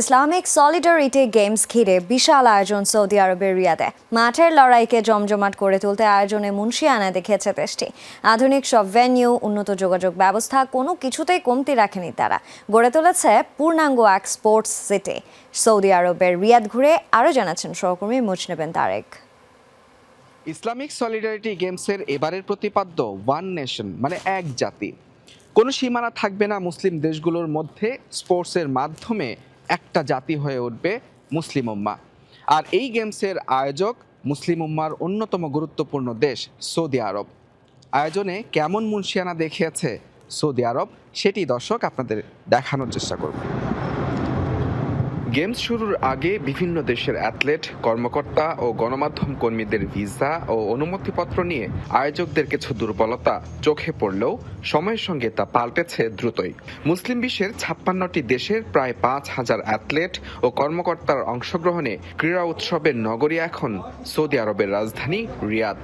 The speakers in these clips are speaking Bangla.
ইসলামিক সলিডারিটি গেমস ঘিরে বিশাল আয়োজন সৌদি আরবের রিয়াদে। মাঠের লড়াইকে জমজমাট করে তুলতে আয়োজনে মুন্সিয়ানা দেখিয়েছে দেশটি। আধুনিক সব ভেন্যু উন্নত যোগাযোগ ব্যবস্থা কোনো কিছুতেই কমতি রাখেনি তারা। গড়ে তুলেছে পূর্ণাঙ্গ এক স্পোর্টস সিটি। সৌদি আরবের রিয়াদ ঘুরে আরও জানাচ্ছেন সহকর্মী মুজনেবেন তারেক। ইসলামিক সলিডারিটি গেমসের এবারের প্রতিপাদ্য ওয়ান নেশন মানে এক জাতি। কোনো সীমানা থাকবে না মুসলিম দেশগুলোর মধ্যে স্পোর্টসের মাধ্যমে একটা জাতি হয়ে উঠবে মুসলিম উম্মা। আর এই গেমসের আয়োজক মুসলিম উম্মার অন্যতম গুরুত্বপূর্ণ দেশ সৌদি আরব। আয়োজনে কেমন মুন্সিয়ানা দেখিয়েছে সৌদি আরব, সেটি দর্শক আপনাদের দেখানোর চেষ্টা করব। গেমস শুরুর আগে বিভিন্ন দেশের অ্যাথলেট, কর্মকর্তা ও গণমাধ্যম কর্মীদের ভিসা ও অনুমতিপত্র নিয়ে আয়োজকদের কিছু দুর্বলতা চোখে পড়লেও সময়ের সঙ্গে তা পাল্টেছে দ্রুতই। মুসলিম বিশ্বের ছাপ্পান্নটি দেশের প্রায় পাঁচ হাজার অ্যাথলেট ও কর্মকর্তার অংশগ্রহণে ক্রীড়া উৎসবের নগরী এখন সৌদি আরবের রাজধানী রিয়াদ।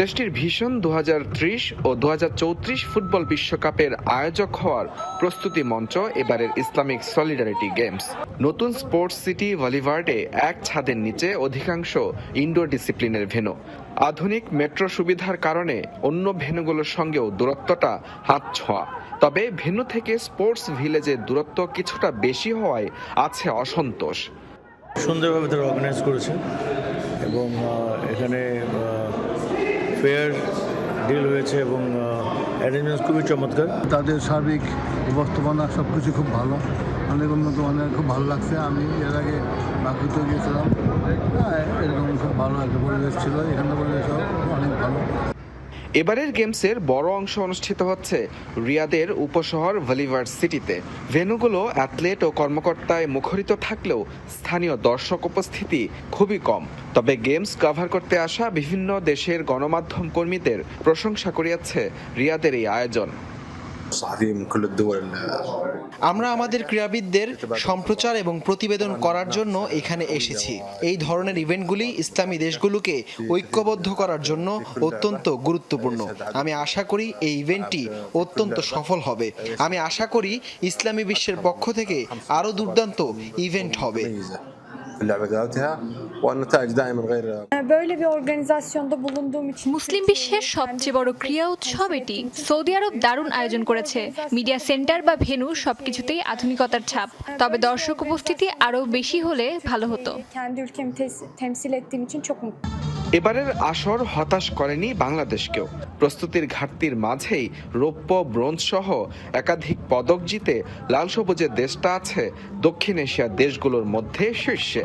দেশটির ভীষণ দু হাজার ত্রিশ ও দু হাজার চৌত্রিশ ফুটবল বিশ্বকাপের আয়োজক হওয়ার প্রস্তুতি মঞ্চ এবারের ইসলামিক সলিডারিটি গেমস। নতুন স্পোর্টস সিটি ভলিভার্ডে এক ছাদের নিচে অধিকাংশ ইনডোর ডিসিপ্লিনের ভেন্যু। আধুনিক মেট্রো সুবিধার কারণে অন্য ভেনুগুলোর সঙ্গেও দূরত্বটা হাত ছোঁয়া তবে ভেন্যু থেকে স্পোর্টস ভিলেজের দূরত্ব কিছুটা বেশি হওয়ায় আছে অসন্তোষ। সুন্দরভাবে তারা অর্গানাইজ করেছে এবং এখানে ফেয়ার ডিল হয়েছে এবং অ্যারেঞ্জমেন্টস খুবই চমৎকার। তাদের সার্বিক বর্তমানে সব কিছু খুব ভালো। অনেক উন্নত মানের, খুব ভালো লাগছে। আমি এর আগে বাকুতে গিয়েছিলাম। হ্যাঁ এরকম খুব ভালো একটা পরিবেশ ছিল। এখানে পরিবেশ এবারের গেমসের বড় অংশ অনুষ্ঠিত হচ্ছে রিয়াদের উপশহর ভলিভার সিটিতে। ভেনুগুলো অ্যাথলেট ও কর্মকর্তায় মুখরিত থাকলেও স্থানীয় দর্শক উপস্থিতি খুবই কম। তবে গেমস কভার করতে আসা বিভিন্ন দেশের গণমাধ্যম কর্মীদের প্রশংসা করিয়াছে রিয়াদের এই আয়োজন। আমরা আমাদের ক্রীড়াবিদদের সম্প্রচার এবং প্রতিবেদন করার জন্য এখানে এসেছি। এই ধরনের ইভেন্টগুলি ইসলামী দেশগুলোকে ঐক্যবদ্ধ করার জন্য অত্যন্ত গুরুত্বপূর্ণ। আমি আশা করি এই ইভেন্টটি অত্যন্ত সফল হবে। আমি আশা করি ইসলামী বিশ্বের পক্ষ থেকে আরও দুর্দান্ত ইভেন্ট হবে। মুসলিম বিশ্বের সবচেয়ে বড় ক্রিয়া উৎসব এটি সৌদি আরব দারুণ আয়োজন করেছে মিডিয়া সেন্টার বা ভেনু সবকিছুতেই আধুনিকতার ছাপ তবে দর্শক উপস্থিতি আরও বেশি হলে ভালো হতো এবারের আসর হতাশ করেনি বাংলাদেশকেও। প্রস্তুতির ঘাটতির মাঝেই রৌপ্য ব্রোঞ্জ সহ একাধিক পদক জিতে লাল সবুজের দেশটা আছে দক্ষিণ এশিয়ার দেশগুলোর মধ্যে শীর্ষে।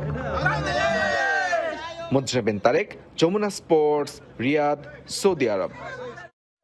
মুজরাবিন Tarek Jamuna sports Riyadh Saudi Arab.